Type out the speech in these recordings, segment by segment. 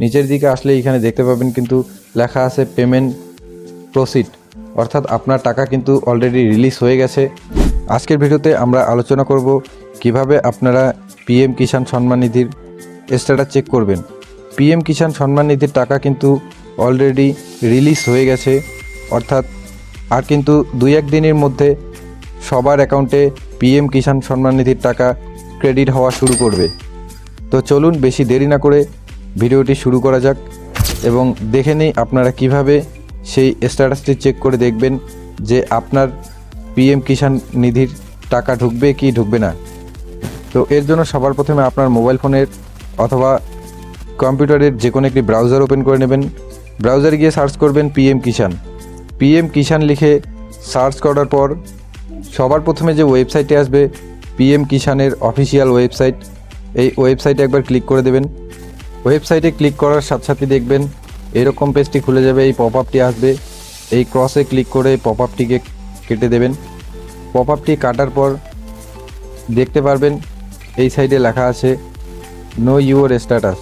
নিচের দিকে আসলে এখানে দেখতে পাবেন কিন্তু লেখা আছে পেমেন্ট প্রসিড অর্থাৎ আপনার টাকা কিন্তু অলরেডি রিলিজ হয়ে গেছে। আজকের ভিডিওতে আমরা আলোচনা করব কীভাবে আপনারা পিএম কিষাণ সম্মান নিধির স্ট্যাটাস চেক করবেন। পিএম কিষাণ সম্মান নিধির টাকা কিন্তু অলরেডি রিলিজ হয়ে গেছে, অর্থাৎ আর কিন্তু দুই এক দিনের মধ্যে সবার অ্যাকাউন্টে পিএম কিষাণ সম্মান নিধির টাকা ক্রেডিট হওয়া শুরু করবে। তো চলুন বেশি দেরি না করে ভিডিওটি শুরু করা যাক এবং দেখে নিই আপনারা কীভাবে সেই স্ট্যাটাসটি চেক করে দেখবেন যে আপনার পিএম কিষাণ নিধির টাকা ঢুকবে কি ঢুকবে না। তো এর জন্য সবার প্রথমে আপনার মোবাইল ফোনের অথবা কম্পিউটারের যে কোনো একটি ব্রাউজার ওপেন করে নেবেন। ব্রাউজারে গিয়ে সার্চ করবেন পিএম কিষাণ পিএম কিষাণ লিখে সার্চ করার পর সবার প্রথমে যে ওয়েবসাইটে আসবে পিএম কিষাণের অফিসিয়াল ওয়েবসাইট এই ওয়েবসাইটে একবার ক্লিক করে দেবেন। ওয়েবসাইটে ক্লিক করার সাথে সাথে দেখবেন এরকম পেজটি খুলে যাবে, এই পপ আপটি আসবে। এই ক্রসে ক্লিক করে পপ আপটিকে কেটে দেবেন। পপ আপটি কাটার পর দেখতে পারবেন এই সাইডে লেখা আছে, নো ইউর স্ট্যাটাস।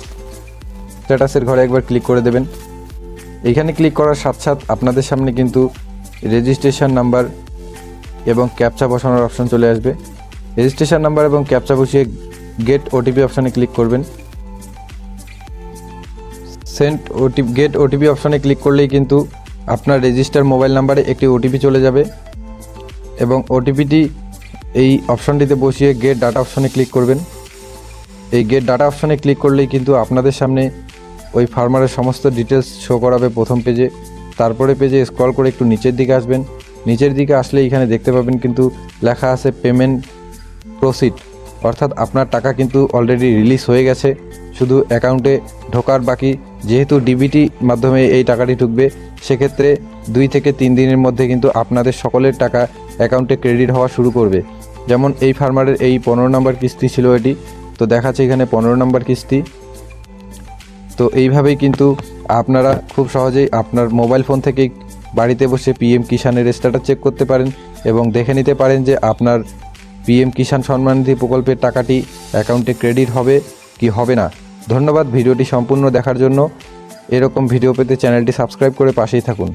স্ট্যাটাসের ঘরে একবার ক্লিক করে দেবেন। এখানে ক্লিক করার সাথে সাথে আপনাদের সামনে কিন্তু রেজিস্ট্রেশন নাম্বার এবং ক্যাপচা বসানোর অপশন চলে আসবে। রেজিস্ট্রেশন নাম্বার এবং ক্যাপচা বসিয়ে গেট ওটিপি অপশানে ক্লিক করবেন। সেন্ট ওটিপি গেট ওটিপি অপশানে ক্লিক করলেই কিন্তু আপনার রেজিস্টার মোবাইল নাম্বারে একটি ওটিপি চলে যাবে এবং ওটিপিটি এই অপশানটিতে বসিয়ে গেট ডাটা অপশানে ক্লিক করবেন। এই গেট ডাটা অপশানে ক্লিক করলেই কিন্তু আপনাদের সামনে ওই ফার্মারের সমস্ত ডিটেলস শো করাবে প্রথম পেজে। তারপরে পেজে স্ক্রল করে একটু নিচের দিকে আসবেন। নিচের দিকে আসলে এখানে দেখতে পাবেন কিন্তু লেখা আছে পেমেন্ট প্রসিড অর্থাৎ আপনার টাকা কিন্তু অলরেডি রিলিজ হয়ে গেছে। শুধু অ্যাকাউন্টে ঢোকার বাকি, যেহেতু ডিবিটি মাধ্যমে এই টাকাটি ঢুকবে, সেক্ষেত্রে দুই থেকে তিন দিনের মধ্যে কিন্তু আপনাদের সকলের টাকা অ্যাকাউন্টে ক্রেডিট হওয়া শুরু করবে। যেমন এই ফার্মারের এই পনেরো নম্বর কিস্তি ছিল এটি। তো দেখাচ্ছে এখানে পনেরো নম্বর কিস্তি। তো এইভাবেই কিন্তু আপনারা খুব সহজেই আপনার মোবাইল ফোন থেকেই বাড়িতে বসে পিএম কিষাণের স্ট্যাটাস চেক করতে পারেন এবং দেখে নিতে পারেন যে আপনার পিএম কিষাণ সম্মাননিধি প্রকল্পের টাকাটি অ্যাকাউন্টে ক্রেডিট হবে কি হবে না। ধন্যবাদ ভিডিওটি সম্পূর্ণ দেখার জন্য। এরকম ভিডিও পেতে চ্যানেলটি সাবস্ক্রাইব করে পাশেই থাকুন।